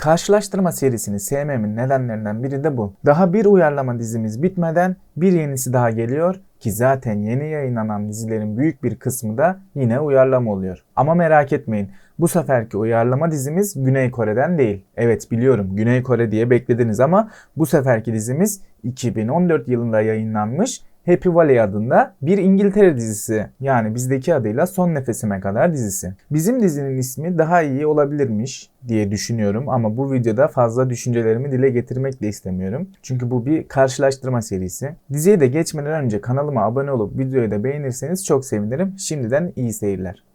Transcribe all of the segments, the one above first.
Karşılaştırma serisini sevmemin nedenlerinden biri de bu. Daha bir uyarlama dizimiz bitmeden bir yenisi daha geliyor ki zaten yeni yayınlanan dizilerin büyük bir kısmı da yine uyarlama oluyor. Ama merak etmeyin bu seferki uyarlama dizimiz Güney Kore'den değil. Evet biliyorum Güney Kore diye beklediniz ama bu seferki dizimiz 2014 yılında yayınlanmış Happy Valley adında bir İngiltere dizisi. Yani bizdeki adıyla Son Nefesime Kadar dizisi. Bizim dizinin ismi daha iyi olabilirmiş diye düşünüyorum ama bu videoda fazla düşüncelerimi dile getirmek de istemiyorum. Çünkü bu bir karşılaştırma serisi. Diziye de geçmeden önce kanalıma abone olup videoyu da beğenirseniz çok sevinirim. Şimdiden iyi seyirler.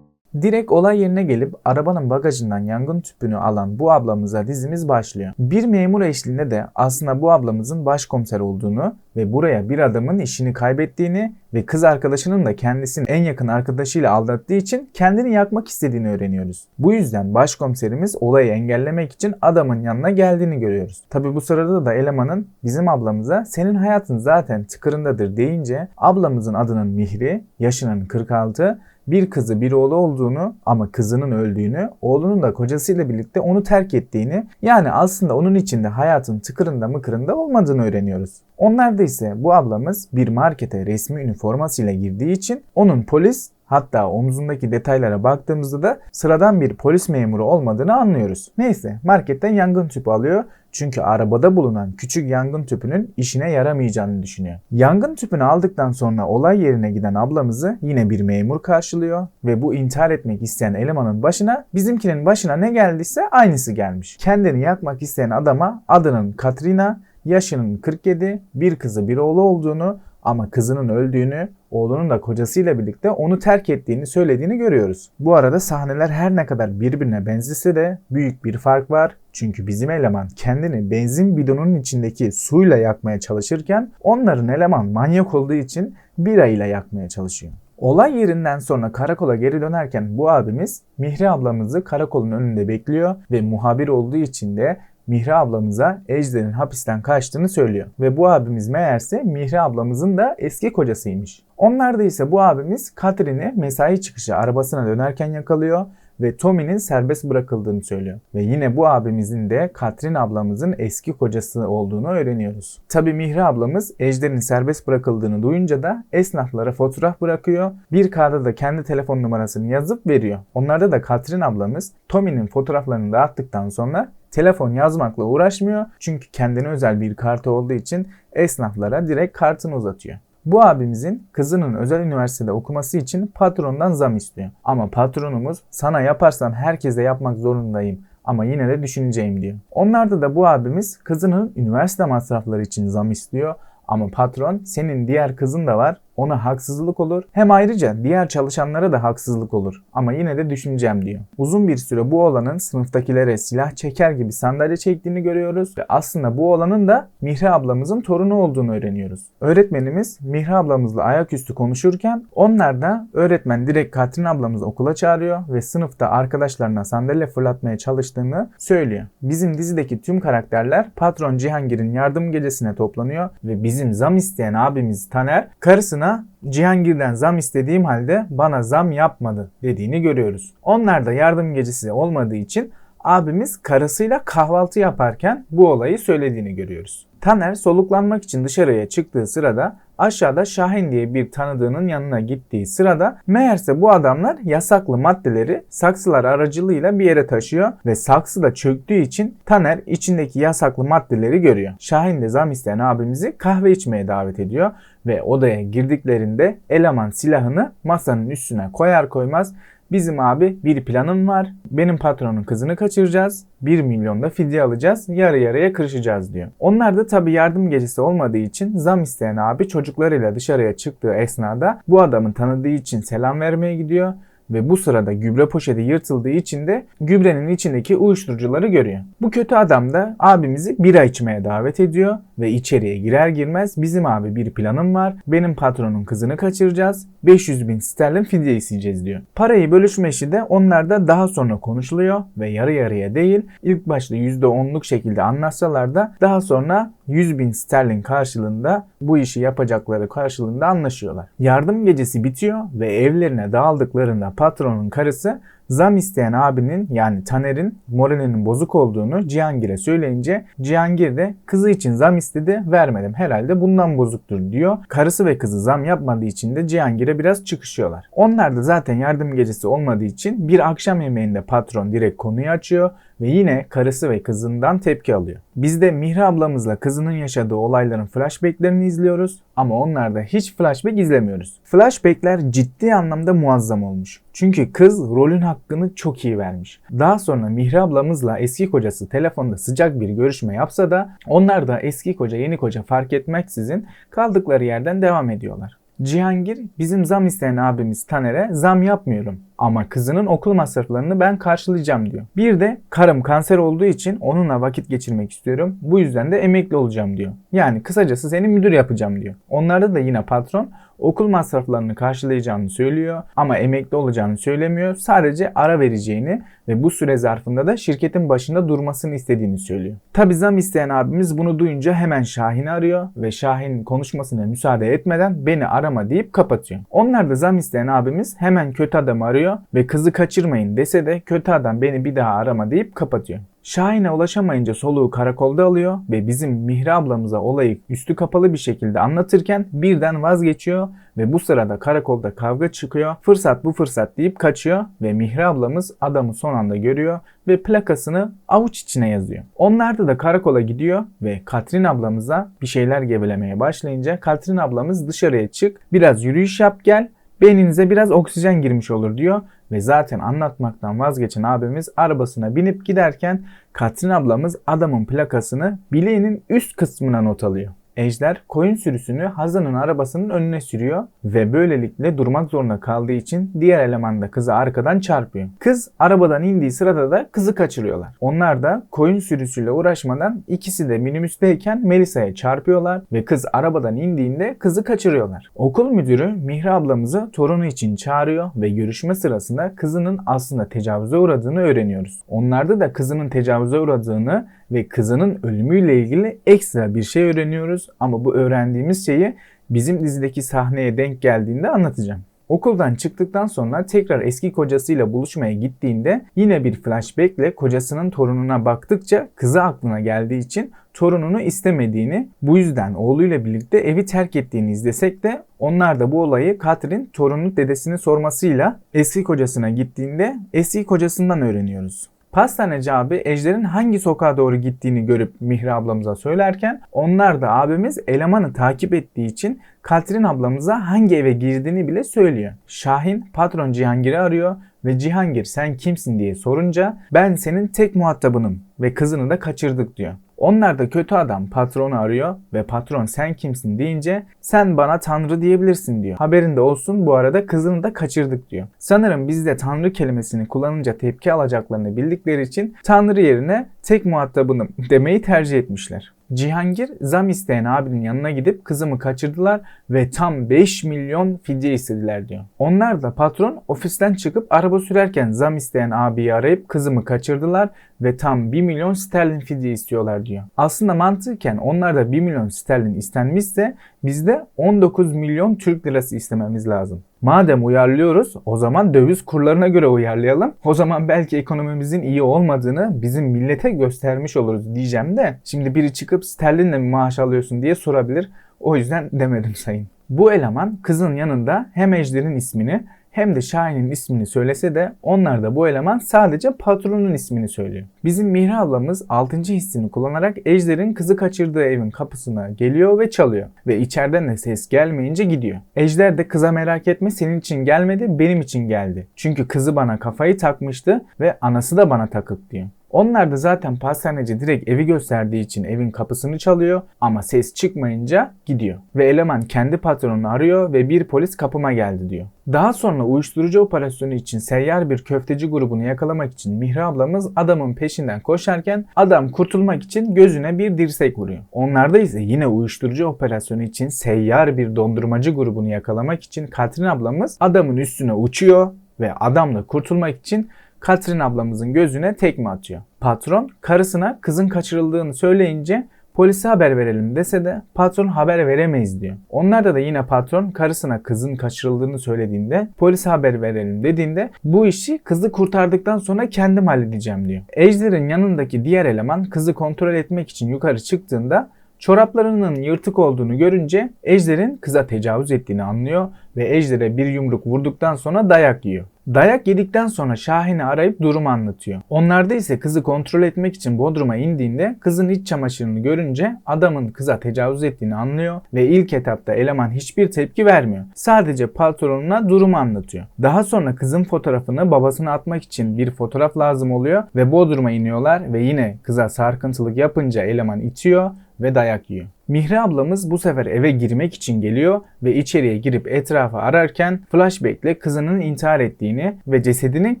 Direkt olay yerine gelip arabanın bagajından yangın tüpünü alan bu ablamıza dizimiz başlıyor. Bir memur eşliğinde de aslında bu ablamızın başkomiser olduğunu ve buraya bir adamın işini kaybettiğini ve kız arkadaşının da kendisinin en yakın arkadaşıyla aldattığı için kendini yakmak istediğini öğreniyoruz. Bu yüzden başkomiserimiz olayı engellemek için adamın yanına geldiğini görüyoruz. Tabi bu sırada da elemanın bizim ablamıza senin hayatın zaten tıkırındadır deyince ablamızın adının Mihri, yaşının 46 bir kızı bir oğlu olduğunu ama kızının öldüğünü, oğlunun da kocasıyla birlikte onu terk ettiğini yani aslında onun içinde hayatın tıkırında mıkırında olmadığını öğreniyoruz. Onlarda ise bu ablamız bir markete resmi üniformasıyla girdiği için onun polis Hatta omzundaki detaylara baktığımızda da sıradan bir polis memuru olmadığını anlıyoruz. Neyse marketten yangın tüpü alıyor çünkü arabada bulunan küçük yangın tüpünün işine yaramayacağını düşünüyor. Yangın tüpünü aldıktan sonra olay yerine giden ablamızı yine bir memur karşılıyor ve bu intihar etmek isteyen elemanın başına bizimkinin başına ne geldiyse aynısı gelmiş. Kendini yakmak isteyen adama adının Katrina, yaşının 47, bir kızı bir oğlu olduğunu ama kızının öldüğünü, oğlunun da kocasıyla birlikte onu terk ettiğini söylediğini görüyoruz. Bu arada sahneler her ne kadar birbirine benzese de büyük bir fark var. Çünkü bizim eleman kendini benzin bidonunun içindeki suyla yakmaya çalışırken onların eleman manyak olduğu için birayla yakmaya çalışıyor. Olay yerinden sonra karakola geri dönerken bu abimiz Mihri ablamızı karakolun önünde bekliyor ve muhabir olduğu için de Mihri ablamıza Ejder'in hapisten kaçtığını söylüyor. Ve bu abimiz meğerse Mihri ablamızın da eski kocasıymış. Onlarda ise bu abimiz Katrin'i mesai çıkışı arabasına dönerken yakalıyor ve Tommy'nin serbest bırakıldığını söylüyor. Ve yine bu abimizin de Katrin ablamızın eski kocası olduğunu öğreniyoruz. Tabi Mihri ablamız Ejder'in serbest bırakıldığını duyunca da esnaflara fotoğraf bırakıyor. Bir kağıda da kendi telefon numarasını yazıp veriyor. Onlarda da Katrin ablamız Tommy'nin fotoğraflarını dağıttıktan sonra telefon yazmakla uğraşmıyor. Çünkü kendine özel bir kartı olduğu için esnaflara direkt kartını uzatıyor. Bu abimizin kızının özel üniversitede okuması için patrondan zam istiyor. Ama patronumuz sana yaparsam herkese yapmak zorundayım ama yine de düşüneceğim diyor. Onlarda da bu abimiz kızının üniversite masrafları için zam istiyor ama patron senin diğer kızın da var ona haksızlık olur. Hem ayrıca diğer çalışanlara da haksızlık olur. Ama yine de düşüneceğim diyor. Uzun bir süre bu olanın sınıftakilere silah çeker gibi sandalye çektiğini görüyoruz. Ve aslında bu olanın da Mihri ablamızın torunu olduğunu öğreniyoruz. Öğretmenimiz Mihri ablamızla ayaküstü konuşurken onlar da öğretmen direkt Katrin ablamızı okula çağırıyor ve sınıfta arkadaşlarına sandalye fırlatmaya çalıştığını söylüyor. Bizim dizideki tüm karakterler patron Cihangir'in yardım gecesine toplanıyor ve bizim zam isteyen abimiz Taner karısına Cihangir'den zam istediğim halde bana zam yapmadı dediğini görüyoruz. Onlar da yardım gecesi olmadığı için abimiz karısıyla kahvaltı yaparken bu olayı söylediğini görüyoruz. Taner soluklanmak için dışarıya çıktığı sırada aşağıda Şahin diye bir tanıdığının yanına gittiği sırada meğerse bu adamlar yasaklı maddeleri saksılar aracılığıyla bir yere taşıyor ve saksı da çöktüğü için Taner içindeki yasaklı maddeleri görüyor. Şahin de zam isteyen abimizi kahve içmeye davet ediyor ve odaya girdiklerinde eleman silahını masanın üstüne koyar koymaz Bizim abi bir planım var. Benim patronun kızını kaçıracağız. 1 milyon da fidye alacağız. Yarı yarıya kırışacağız diyor. Onlar da tabi yardım gecesi olmadığı için zam isteyen abi çocuklarıyla dışarıya çıktığı esnada bu adamın tanıdığı için selam vermeye gidiyor ve bu sırada gübre poşeti yırtıldığı için de gübrenin içindeki uyuşturucuları görüyor. Bu kötü adam da abimizi bira içmeye davet ediyor ve içeriye girer girmez bizim abi bir planım var. Benim patronun kızını kaçıracağız. 500 bin sterlin fidye isteyeceğiz diyor. Parayı bölüşme işi de onlarda daha sonra konuşuluyor ve yarı yarıya değil ilk başta %10'luk şekilde anlaşsalar da daha sonra 100 bin sterlin karşılığında bu işi yapacakları karşılığında anlaşıyorlar. Yardım gecesi bitiyor ve evlerine dağıldıklarında patronun karısı zam isteyen abinin yani Taner'in moralinin bozuk olduğunu Cihangir'e söyleyince Cihangir de kızı için zam istedi vermedim herhalde bundan bozuktur diyor. Karısı ve kızı zam yapmadığı için de Cihangir'e biraz çıkışıyorlar. Onlar da zaten yardım gecesi olmadığı için bir akşam yemeğinde patron direkt konuyu açıyor ve yine karısı ve kızından tepki alıyor. Biz de Mihri ablamızla kızının yaşadığı olayların flashbacklerini izliyoruz ama onlarda hiç flashback izlemiyoruz. Flashbackler ciddi anlamda muazzam olmuş. Çünkü kız rolün hakkını çok iyi vermiş. Daha sonra Mihri ablamızla eski kocası telefonda sıcak bir görüşme yapsa da onlar da eski koca yeni koca fark etmeksizin kaldıkları yerden devam ediyorlar. Cihangir bizim zam isteyen abimiz Taner'e zam yapmıyorum ama kızının okul masraflarını ben karşılayacağım diyor. Bir de karım kanser olduğu için onunla vakit geçirmek istiyorum. Bu yüzden de emekli olacağım diyor. Yani kısacası seni müdür yapacağım diyor. Onlarda da yine patron okul masraflarını karşılayacağını söylüyor ama emekli olacağını söylemiyor. Sadece ara vereceğini ve bu süre zarfında da şirketin başında durmasını istediğini söylüyor. Tabi zam isteyen abimiz bunu duyunca hemen Şahin'i arıyor ve Şahin konuşmasına müsaade etmeden beni arama deyip kapatıyor. Onlar da zam isteyen abimiz hemen kötü adamı arıyor ve kızı kaçırmayın dese de kötü adam beni bir daha arama deyip kapatıyor. Şahin'e ulaşamayınca soluğu karakolda alıyor ve bizim Mihri ablamıza olayı üstü kapalı bir şekilde anlatırken birden vazgeçiyor ve bu sırada karakolda kavga çıkıyor. Fırsat bu fırsat deyip kaçıyor ve Mihri ablamız adamı son anda görüyor ve plakasını avuç içine yazıyor. Onlarda da karakola gidiyor ve Katrin ablamıza bir şeyler gevelemeye başlayınca Katrin ablamız dışarıya çık biraz yürüyüş yap gel beyninize biraz oksijen girmiş olur diyor ve zaten anlatmaktan vazgeçen abimiz arabasına binip giderken Katrin ablamız adamın plakasını bileğinin üst kısmına not alıyor. Ejder koyun sürüsünü Hazan'ın arabasının önüne sürüyor ve böylelikle durmak zorunda kaldığı için diğer eleman da kızı arkadan çarpıyor. Kız arabadan indiği sırada da kızı kaçırıyorlar. Onlar da koyun sürüsüyle uğraşmadan ikisi de minibüsteyken Melisa'ya çarpıyorlar ve kız arabadan indiğinde kızı kaçırıyorlar. Okul müdürü Mihra ablamızı torunu için çağırıyor ve görüşme sırasında kızının aslında tecavüze uğradığını öğreniyoruz. Onlarda da kızının tecavüze uğradığını ve kızının ölümüyle ilgili ekstra bir şey öğreniyoruz ama bu öğrendiğimiz şeyi bizim dizideki sahneye denk geldiğinde anlatacağım. Okuldan çıktıktan sonra tekrar eski kocasıyla buluşmaya gittiğinde yine bir flashback ile kocasının torununa baktıkça kızı aklına geldiği için torununu istemediğini, bu yüzden oğluyla birlikte evi terk ettiğini izlesek de onlar da bu olayı Katrin torunun dedesini sormasıyla eski kocasına gittiğinde eski kocasından öğreniyoruz. Pastaneci abi Ejder'in hangi sokağa doğru gittiğini görüp Mihri ablamıza söylerken onlar da abimiz elemanı takip ettiği için Katrin ablamıza hangi eve girdiğini bile söylüyor. Şahin patron Cihangir'i arıyor ve Cihangir sen kimsin diye sorunca ben senin tek muhatabınım ve kızını da kaçırdık diyor. Onlar da kötü adam patronu arıyor ve patron sen kimsin deyince sen bana tanrı diyebilirsin diyor. Haberinde olsun bu arada kızını da kaçırdık diyor. Sanırım bizde tanrı kelimesini kullanınca tepki alacaklarını bildikleri için tanrı yerine tek muhatabınım demeyi tercih etmişler. Cihangir zam isteyen abinin yanına gidip kızımı kaçırdılar ve tam 5 milyon fidye istediler diyor. Onlar da patron ofisten çıkıp araba sürerken zam isteyen abiyi arayıp kızımı kaçırdılar ve tam 1 milyon sterlin fidye istiyorlar diyor. Aslında mantıken onlar da 1 milyon sterlin istenmişse bizde 19 milyon Türk lirası istememiz lazım. Madem uyarlıyoruz o zaman döviz kurlarına göre uyarlayalım. O zaman belki ekonomimizin iyi olmadığını bizim millete göstermiş oluruz diyeceğim de şimdi biri çıkıp sterlinle mi maaş alıyorsun diye sorabilir. O yüzden demedim sayın. Bu eleman kızın yanında hem Ejder'in ismini hem de Şahin'in ismini söylese de onlar da bu eleman sadece patronun ismini söylüyor. Bizim Mihri ablamız 6. hissini kullanarak Ejder'in kızı kaçırdığı evin kapısına geliyor ve çalıyor. Ve içeriden de ses gelmeyince gidiyor. Ejder de kıza merak etme senin için gelmedi benim için geldi. Çünkü kızı bana kafayı takmıştı ve anası da bana takık diyor. Onlar da zaten pastaneci direkt evi gösterdiği için evin kapısını çalıyor ama ses çıkmayınca gidiyor. Ve eleman kendi patronunu arıyor ve bir polis kapıma geldi diyor. Daha sonra uyuşturucu operasyonu için seyyar bir köfteci grubunu yakalamak için Mihri ablamız adamın peşinden koşarken adam kurtulmak için gözüne bir dirsek vuruyor. Onlarda ise yine uyuşturucu operasyonu için seyyar bir dondurmacı grubunu yakalamak için Katrin ablamız adamın üstüne uçuyor ve adamla kurtulmak için Katrin ablamızın gözüne tekme atıyor. Patron karısına kızın kaçırıldığını söyleyince polise haber verelim dese de patron haber veremeyiz diyor. Onlarda da yine patron karısına kızın kaçırıldığını söylediğinde polise haber verelim dediğinde bu işi kızı kurtardıktan sonra kendim halledeceğim diyor. Ejder'in yanındaki diğer eleman kızı kontrol etmek için yukarı çıktığında çoraplarının yırtık olduğunu görünce Ejder'in kıza tecavüz ettiğini anlıyor ve Ejder'e bir yumruk vurduktan sonra dayak yiyor. Dayak yedikten sonra Şahin'i arayıp durumu anlatıyor. Onlarda ise kızı kontrol etmek için Bodrum'a indiğinde kızın iç çamaşırını görünce adamın kıza tecavüz ettiğini anlıyor ve ilk etapta eleman hiçbir tepki vermiyor. Sadece patronuna durumu anlatıyor. Daha sonra kızın fotoğrafını babasına atmak için bir fotoğraf lazım oluyor ve Bodrum'a iniyorlar ve yine kıza sarkıntılık yapınca eleman itiyor ve dayak yiyor. Mihri ablamız bu sefer eve girmek için geliyor ve içeriye girip etrafı ararken flashbackle kızının intihar ettiğini ve cesedini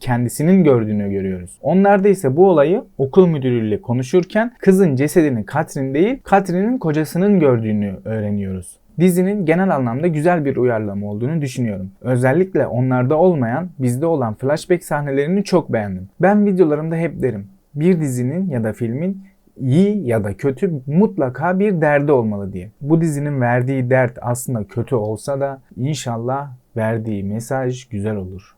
kendisinin gördüğünü görüyoruz. Onlarda ise bu olayı okul müdürüyle konuşurken kızın cesedini Katrin değil Katrin'in kocasının gördüğünü öğreniyoruz. Dizinin genel anlamda güzel bir uyarlama olduğunu düşünüyorum. Özellikle onlarda olmayan, bizde olan flashback sahnelerini çok beğendim. Ben videolarımda hep derim. Bir dizinin ya da filmin iyi ya da kötü mutlaka bir derdi olmalı diye. Bu dizinin verdiği dert aslında kötü olsa da inşallah verdiği mesaj güzel olur.